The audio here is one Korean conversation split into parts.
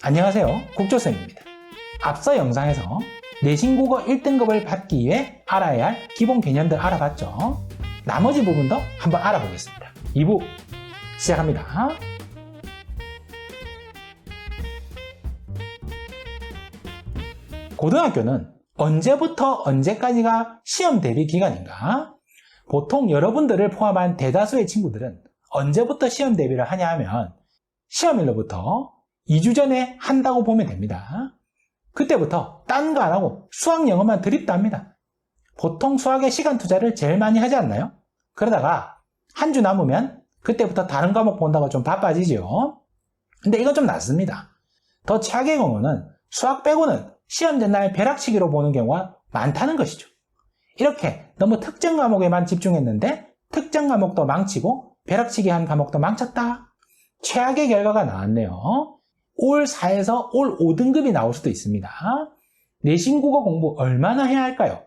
안녕하세요. 국조쌤입니다. 앞서 영상에서 내신국어 1등급을 받기 위해 알아야 할 기본 개념들 알아봤죠? 나머지 부분도 한번 알아보겠습니다. 2부 시작합니다. 고등학교는 언제부터 언제까지가 시험 대비 기간인가? 보통 여러분들을 포함한 대다수의 친구들은 언제부터 시험 대비를 하냐 하면 시험일로부터 2주 전에 한다고 보면 됩니다. 그때부터 딴 거 안 하고 수학 영어만 드립다 합니다. 보통 수학에 시간 투자를 제일 많이 하지 않나요? 그러다가 한 주 남으면 그때부터 다른 과목 본다고 좀 바빠지죠. 근데 이건 좀 낫습니다. 더 최악의 경우는 수학 빼고는 시험 전날 벼락치기로 보는 경우가 많다는 것이죠. 이렇게 너무 특정 과목에만 집중했는데 특정 과목도 망치고 벼락치기 한 과목도 망쳤다. 최악의 결과가 나왔네요. 올 4에서 올 5등급이 나올 수도 있습니다. 내신 국어 공부 얼마나 해야 할까요?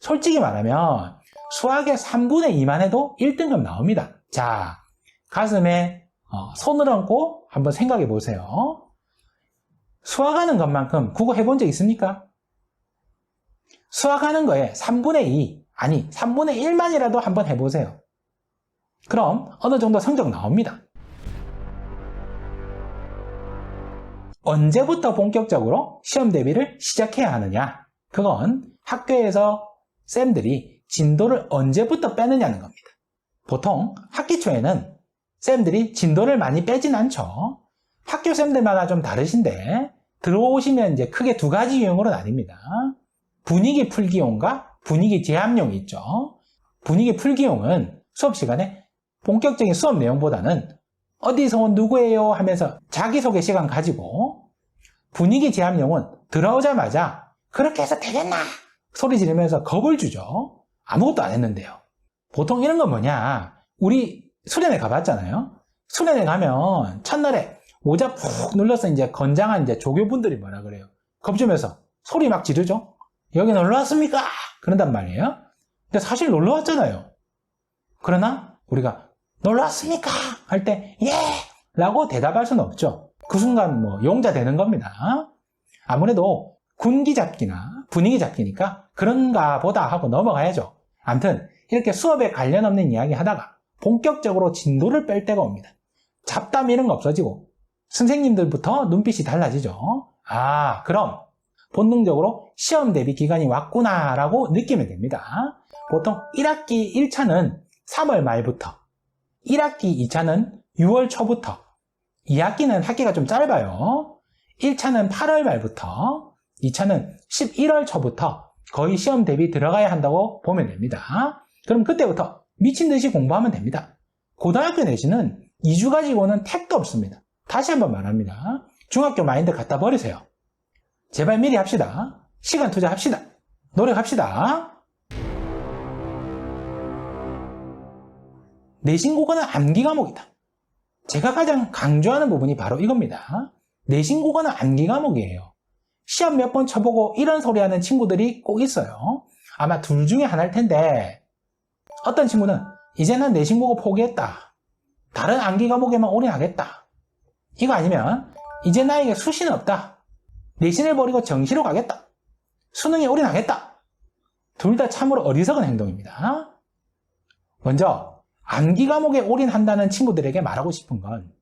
솔직히 말하면 수학의 3분의 2만 해도 1등급 나옵니다. 자, 가슴에 어, 손을 얹고 한번 생각해 보세요. 수학하는 것만큼 국어 해본 적 있습니까? 수학하는 거에 3분의 2, 아니 3분의 1만이라도 한번 해보세요. 그럼 어느 정도 성적 나옵니다. 언제부터 본격적으로 시험 대비를 시작해야 하느냐? 그건 학교에서 쌤들이 진도를 언제부터 빼느냐는 겁니다. 보통 학기 초에는 쌤들이 진도를 많이 빼진 않죠. 학교 쌤들마다 좀 다르신데 들어오시면 이제 크게 두 가지 유형으로 나뉩니다. 분위기 풀기용과 분위기 제압용이 있죠. 분위기 풀기용은 수업 시간에 본격적인 수업 내용보다는 어디서 온 누구예요 하면서 자기소개 시간 가지고 분위기 제압용은 들어오자마자 그렇게 해서 되겠나 소리 지르면서 겁을 주죠. 아무것도 안 했는데요. 보통 이런 건 뭐냐 우리 수련회 가봤잖아요. 수련회 가면 첫날에 모자 푹 눌러서 이제 건장한 이제 조교분들이 뭐라 그래요. 겁주면서 소리 막 지르죠. 여기 놀러 왔습니까? 그런단 말이에요. 근데 사실 놀러 왔잖아요. 그러나 우리가 놀러 왔습니까? 할 때 예! 라고 대답할 수는 없죠. 그 순간 뭐 용자 되는 겁니다. 아무래도 군기 잡기나 분위기 잡기니까 그런가 보다 하고 넘어가야죠. 암튼 이렇게 수업에 관련 없는 이야기 하다가 본격적으로 진도를 뺄 때가 옵니다. 잡담 이런 거 없어지고 선생님들부터 눈빛이 달라지죠. 아, 그럼 본능적으로 시험 대비 기간이 왔구나 라고 느끼면 됩니다. 보통 1학기 1차는 3월 말부터, 1학기 2차는 6월 초부터, 2학기는 학기가 좀 짧아요. 1차는 8월 말부터, 2차는 11월 초부터 거의 시험 대비 들어가야 한다고 보면 됩니다. 그럼 그때부터 미친 듯이 공부하면 됩니다. 고등학교 내신은 2주 가지고는 택도 없습니다. 다시 한번 말합니다. 중학교 마인드 갖다 버리세요. 제발 미리 합시다. 시간 투자합시다. 노력합시다. 내신 국어는 암기 과목이다. 제가 가장 강조하는 부분이 바로 이겁니다. 내신 국어는 암기 과목이에요. 시험 몇 번 쳐보고 이런 소리 하는 친구들이 꼭 있어요. 아마 둘 중에 하나일 텐데, 어떤 친구는 이제는 내신 국어 포기했다. 다른 암기 과목에만 올인하겠다. 이거 아니면 이제 나에게 수시는 없다. 내신을 버리고 정시로 가겠다. 수능에 올인하겠다. 둘 다 참으로 어리석은 행동입니다. 먼저 암기 과목에 올인한다는 친구들에게 말하고 싶은 건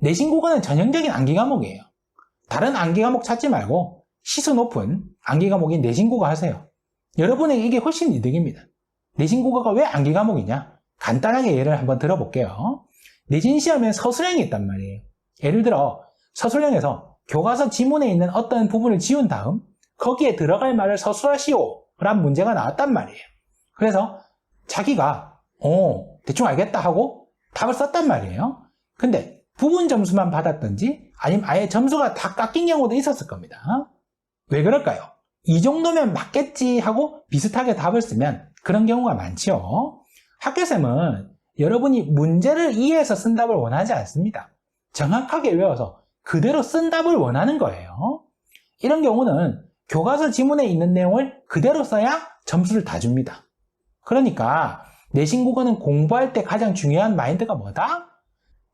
내신 국어는 전형적인 암기 과목이에요. 다른 암기 과목 찾지 말고 시수 높은 암기 과목인 내신 국어 하세요. 여러분에게 이게 훨씬 이득입니다. 내신 국어가 왜 암기 과목이냐? 간단하게 예를 한번 들어볼게요. 내신 시험엔 서술형이 있단 말이에요. 예를 들어 서술형에서 교과서 지문에 있는 어떤 부분을 지운 다음 거기에 들어갈 말을 서술하시오 라는 문제가 나왔단 말이에요. 그래서 자기가 어 대충 알겠다 하고 답을 썼단 말이에요. 근데 부분 점수만 받았던지 아니면 아예 점수가 다 깎인 경우도 있었을 겁니다. 왜 그럴까요? 이 정도면 맞겠지 하고 비슷하게 답을 쓰면 그런 경우가 많지요. 학교쌤은 여러분이 문제를 이해해서 쓴 답을 원하지 않습니다. 정확하게 외워서 그대로 쓴 답을 원하는 거예요. 이런 경우는 교과서 지문에 있는 내용을 그대로 써야 점수를 다 줍니다. 그러니까 내신 국어는 공부할 때 가장 중요한 마인드가 뭐다?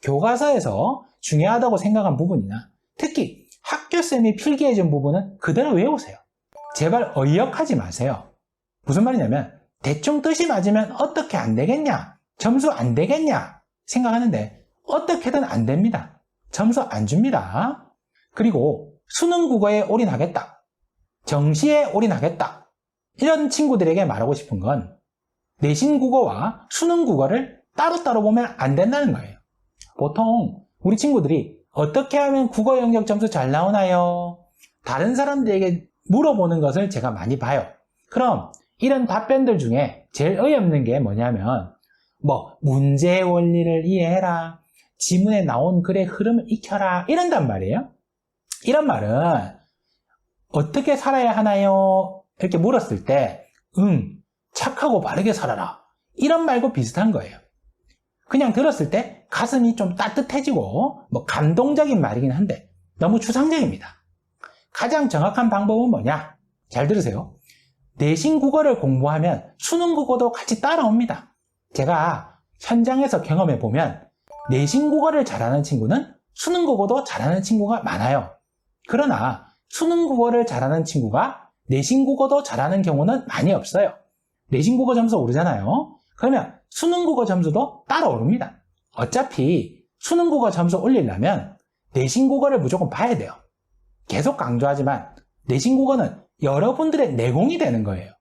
교과서에서 중요하다고 생각한 부분이나 특히 학교쌤이 필기해준 부분은 그대로 외우세요. 제발 어이역하지 마세요. 무슨 말이냐면 대충 뜻이 맞으면 어떻게 안 되겠냐? 점수 안 되겠냐? 생각하는데 어떻게든 안 됩니다. 점수 안 줍니다. 그리고 수능 국어에 올인하겠다. 정시에 올인하겠다. 이런 친구들에게 말하고 싶은 건 내신 국어와 수능 국어를 따로따로 보면 안 된다는 거예요. 보통 우리 친구들이 어떻게 하면 국어 영역 점수 잘 나오나요? 다른 사람들에게 물어보는 것을 제가 많이 봐요. 그럼 이런 답변들 중에 제일 어이없는 게 뭐냐면 뭐 문제의 원리를 이해해라. 지문에 나온 글의 흐름을 익혀라. 이런단 말이에요. 이런 말은 어떻게 살아야 하나요? 이렇게 물었을 때 응, 착하고 바르게 살아라. 이런 말과 비슷한 거예요. 그냥 들었을 때 가슴이 좀 따뜻해지고 뭐 감동적인 말이긴 한데 너무 추상적입니다. 가장 정확한 방법은 뭐냐? 잘 들으세요. 내신 국어를 공부하면 수능 국어도 같이 따라옵니다. 제가 현장에서 경험해 보면 내신 국어를 잘하는 친구는 수능 국어도 잘하는 친구가 많아요. 그러나 수능 국어를 잘하는 친구가 내신 국어도 잘하는 경우는 많이 없어요. 내신 국어 점수 오르잖아요. 그러면 수능 국어 점수도 따라 오릅니다. 어차피 수능 국어 점수 올리려면 내신 국어를 무조건 봐야 돼요. 계속 강조하지만 내신 국어는 여러분들의 내공이 되는 거예요.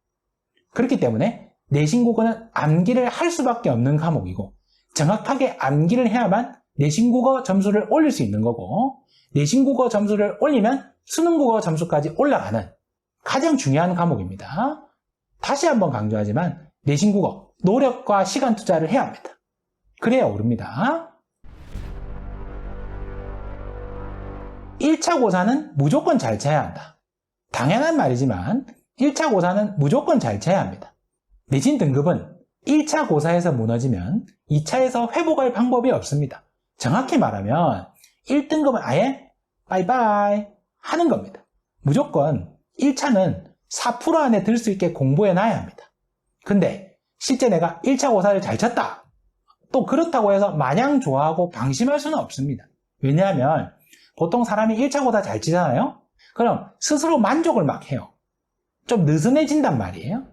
그렇기 때문에 내신 국어는 암기를 할 수밖에 없는 과목이고 정확하게 암기를 해야만 내신 국어 점수를 올릴 수 있는 거고 내신 국어 점수를 올리면 수능 국어 점수까지 올라가는 가장 중요한 과목입니다. 다시 한번 강조하지만 내신 국어 노력과 시간 투자를 해야 합니다. 그래야 오릅니다. 1차 고사는 무조건 잘 쳐야 한다. 당연한 말이지만 1차 고사는 무조건 잘 쳐야 합니다. 내신 등급은 1차 고사에서 무너지면 2차에서 회복할 방법이 없습니다. 정확히 말하면 1등급은 아예 바이바이 하는 겁니다. 무조건 1차는 4% 안에 들 수 있게 공부해 놔야 합니다. 근데 실제 내가 1차 고사를 잘 쳤다. 또 그렇다고 해서 마냥 좋아하고 방심할 수는 없습니다. 왜냐하면 보통 사람이 1차 고사 잘 치잖아요? 그럼 스스로 만족을 막 해요. 좀 느슨해진단 말이에요.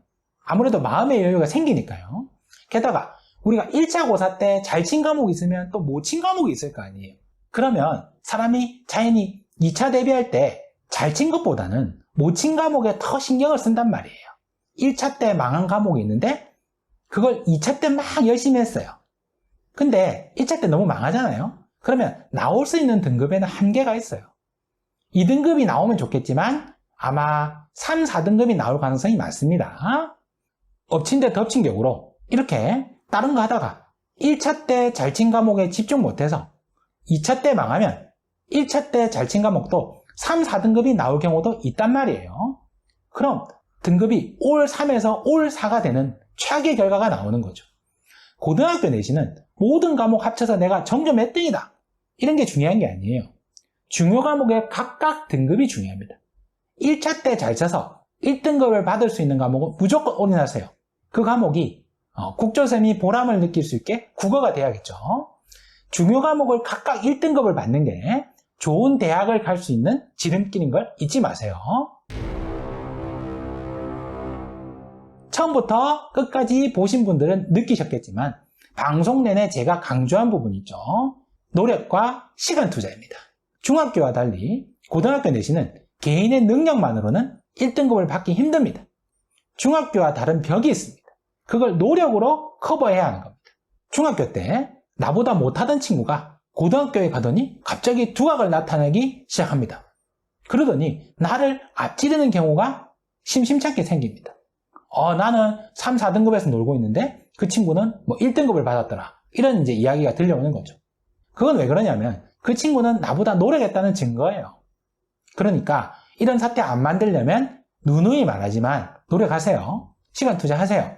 아무래도 마음의 여유가 생기니까요. 게다가 우리가 1차 고사 때 잘 친 과목이 있으면 또 못 친 과목이 있을 거 아니에요. 그러면 사람이 자연히 2차 대비할 때 잘 친 것보다는 못친 과목에 더 신경을 쓴단 말이에요. 1차 때 망한 과목이 있는데 그걸 2차 때 막 열심히 했어요. 근데 1차 때 너무 망하잖아요. 그러면 나올 수 있는 등급에는 한계가 있어요. 2등급이 나오면 좋겠지만 아마 3, 4등급이 나올 가능성이 많습니다. 엎친 데 덮친 격으로 이렇게 다른 거 하다가 1차 때 잘 친 과목에 집중 못해서 2차 때 망하면 1차 때 잘 친 과목도 3, 4등급이 나올 경우도 있단 말이에요. 그럼 등급이 올 3에서 올 4가 되는 최악의 결과가 나오는 거죠. 고등학교 내신은 모든 과목 합쳐서 내가 점점 몇 등이다. 이런 게 중요한 게 아니에요. 중요 과목의 각각 등급이 중요합니다. 1차 때 잘 쳐서 1등급을 받을 수 있는 과목은 무조건 올인하세요. 그 과목이 어, 국조쌤이 보람을 느낄 수 있게 국어가 돼야겠죠. 중요 과목을 각각 1등급을 받는 게 좋은 대학을 갈 수 있는 지름길인 걸 잊지 마세요. 처음부터 끝까지 보신 분들은 느끼셨겠지만 방송 내내 제가 강조한 부분이 있죠. 노력과 시간 투자입니다. 중학교와 달리 고등학교 내신은 개인의 능력만으로는 1등급을 받기 힘듭니다. 중학교와 다른 벽이 있습니다. 그걸 노력으로 커버해야 하는 겁니다. 중학교 때 나보다 못하던 친구가 고등학교에 가더니 갑자기 두각을 나타내기 시작합니다. 그러더니 나를 앞지르는 경우가 심심찮게 생깁니다. 어, 나는 3, 4등급에서 놀고 있는데 그 친구는 뭐 1등급을 받았더라. 이런 이제 이야기가 들려오는 거죠. 그건 왜 그러냐면 그 친구는 나보다 노력했다는 증거예요. 그러니까 이런 사태 안 만들려면 누누이 말하지만 노력하세요. 시간 투자하세요.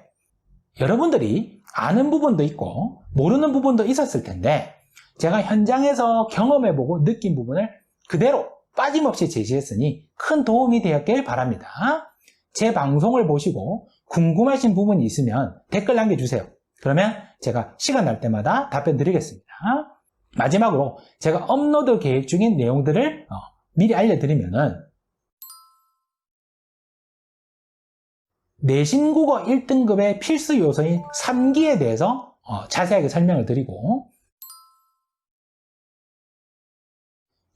여러분들이 아는 부분도 있고 모르는 부분도 있었을 텐데 제가 현장에서 경험해보고 느낀 부분을 그대로 빠짐없이 제시했으니 큰 도움이 되었길 바랍니다. 제 방송을 보시고 궁금하신 부분이 있으면 댓글 남겨주세요. 그러면 제가 시간 날 때마다 답변 드리겠습니다. 마지막으로 제가 업로드 계획 중인 내용들을 어, 미리 알려드리면은 내신 국어 1등급의 필수 요소인 3기에 대해서 어, 자세하게 설명을 드리고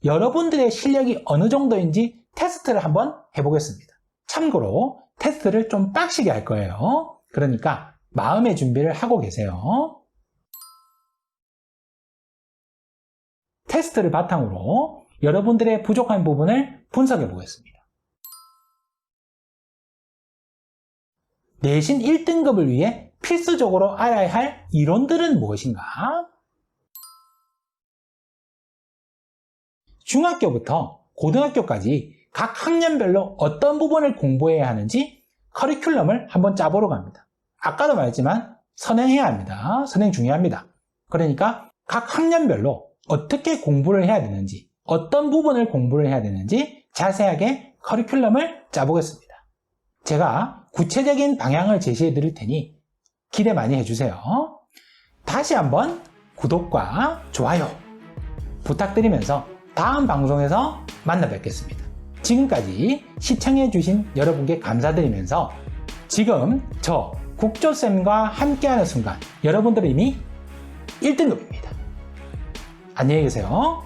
여러분들의 실력이 어느 정도인지 테스트를 한번 해보겠습니다. 참고로 테스트를 좀 빡시게 할 거예요. 그러니까 마음의 준비를 하고 계세요. 테스트를 바탕으로 여러분들의 부족한 부분을 분석해 보겠습니다. 내신 1등급을 위해 필수적으로 알아야 할 이론들은 무엇인가? 중학교부터 고등학교까지 각 학년별로 어떤 부분을 공부해야 하는지 커리큘럼을 한번 짜보러 갑니다. 아까도 말했지만 선행해야 합니다. 선행 중요합니다. 그러니까 각 학년별로 어떻게 공부를 해야 되는지, 어떤 부분을 공부를 해야 되는지 자세하게 커리큘럼을 짜보겠습니다. 제가 구체적인 방향을 제시해 드릴 테니 기대 많이 해주세요. 다시 한번 구독과 좋아요 부탁드리면서 다음 방송에서 만나 뵙겠습니다. 지금까지 시청해주신 여러분께 감사드리면서 지금 저 국조쌤과 함께하는 순간 여러분들은 이미 1등급입니다. 안녕히 계세요.